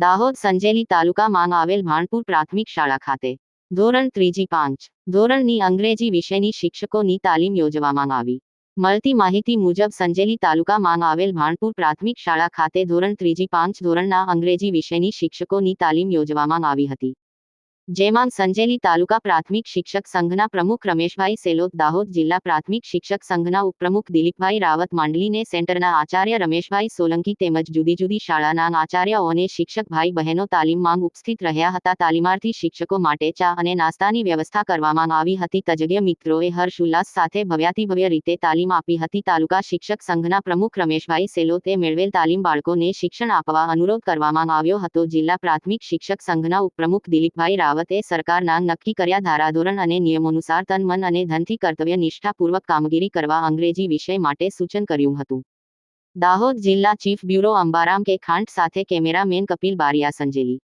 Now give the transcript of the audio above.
દાહોદ સંજેલી તાલુકામાં આવેલ ભાણપુર પ્રાથમિક શાળા ખાતે. ધોરણ ત્રીજી પાંચ. ધોરણની અંગ્રેજી વિષયની શિક્ષકોની તાલીમ યોજવામાં આવી. મળતી માહિતી મુજબ સંજેલી તાલુકામાં આવેલ ભાણપુર પ્રાથમિક શાળા ખાતે ધોરણ ત્રીજી પાંચ ધોરણના અંગ્રેજી વિષયની શિક્ષકોની તાલીમ યોજવામાં આવી હતી. જેમાં સંજેલી તાલુકા પ્રાથમિક શિક્ષક સંઘના પ્રમુખ રમેશભાઈ સેલોત, દાહોદ જિલ્લા પ્રાથમિક શિક્ષક સંઘના ઉપપ્રમુખ દિલીપભાઈ રાવત માંડલીને સેન્ટરના આચાર્ય રમેશભાઈ સોલંકી તેમજ જુદી જુદી શાળાના આચાર્યઓને શિક્ષક ભાઈ બહેનો તાલીમમાં ઉપસ્થિત રહ્યા હતા. તાલીમાર્થી શિક્ષકો માટે ચા અને નાસ્તાની વ્યવસ્થા કરવામાં આવી હતી. તજજ્ઞ મિત્રોએ હર્ષ ઉલ્લાસ સાથે ભવ્યાતિભવ્ય રીતે તાલીમ આપી હતી. તાલુકા શિક્ષક સંઘના પ્રમુખ રમેશભાઈ સેલોતે મેળવેલ તાલીમ બાળકોને શિક્ષણ આપવા અનુરોધ કરવામાં આવ્યો હતો. જિલ્લા પ્રાથમિક શિક્ષક સંઘના ઉપપ્રમુખ દિલીપભાઈ રાવતે સરકારના નક્કી કર્યા ધારાધોરણ અને નિયમોનુસાર તન, મન અને ધનથી કર્તવ્ય નિષ્ઠાપૂર્વક કામગીરી કરવા અંગ્રેજી વિષય માટે સૂચન કર્યું હતું. દાહોદ જિલ્લા ચીફ બ્યુરો અંબારામ કે ખાંટ સાથે કેમેરામેન કપિલ બારિયા સંજેલી.